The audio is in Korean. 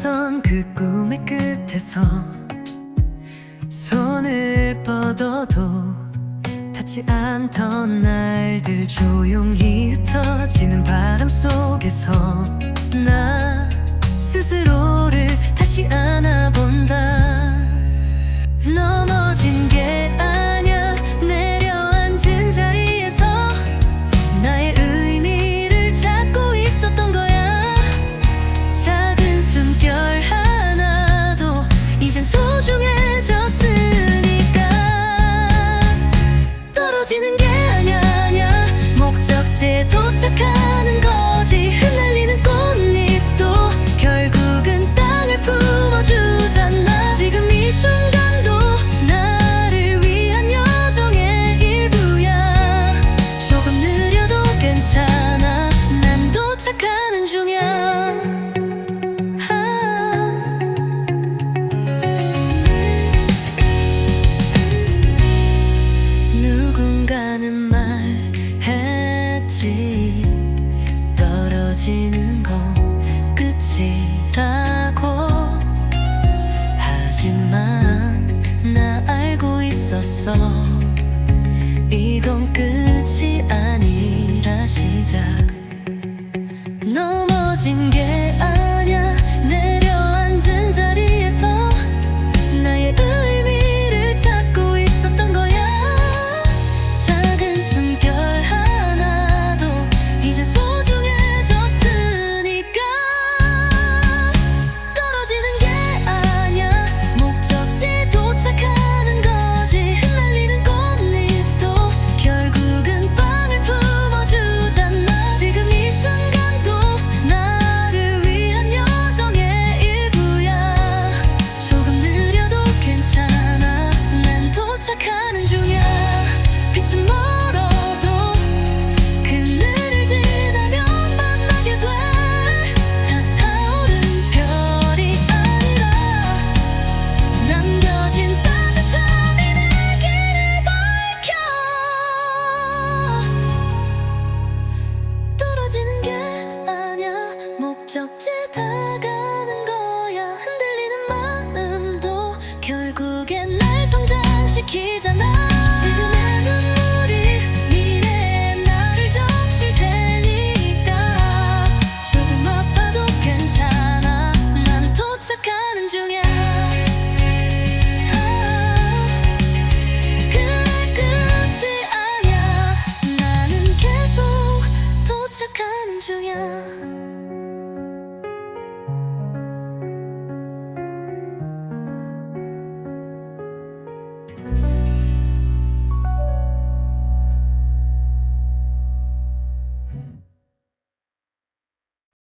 꿈꿨던 그 꿈의 끝에서 손을 뻗어도 닿지 않던 날들 조용히 흩어지는 바람 속 이젠 소중해. 있었어. 이건 끝이 아니라 시작. 小街的。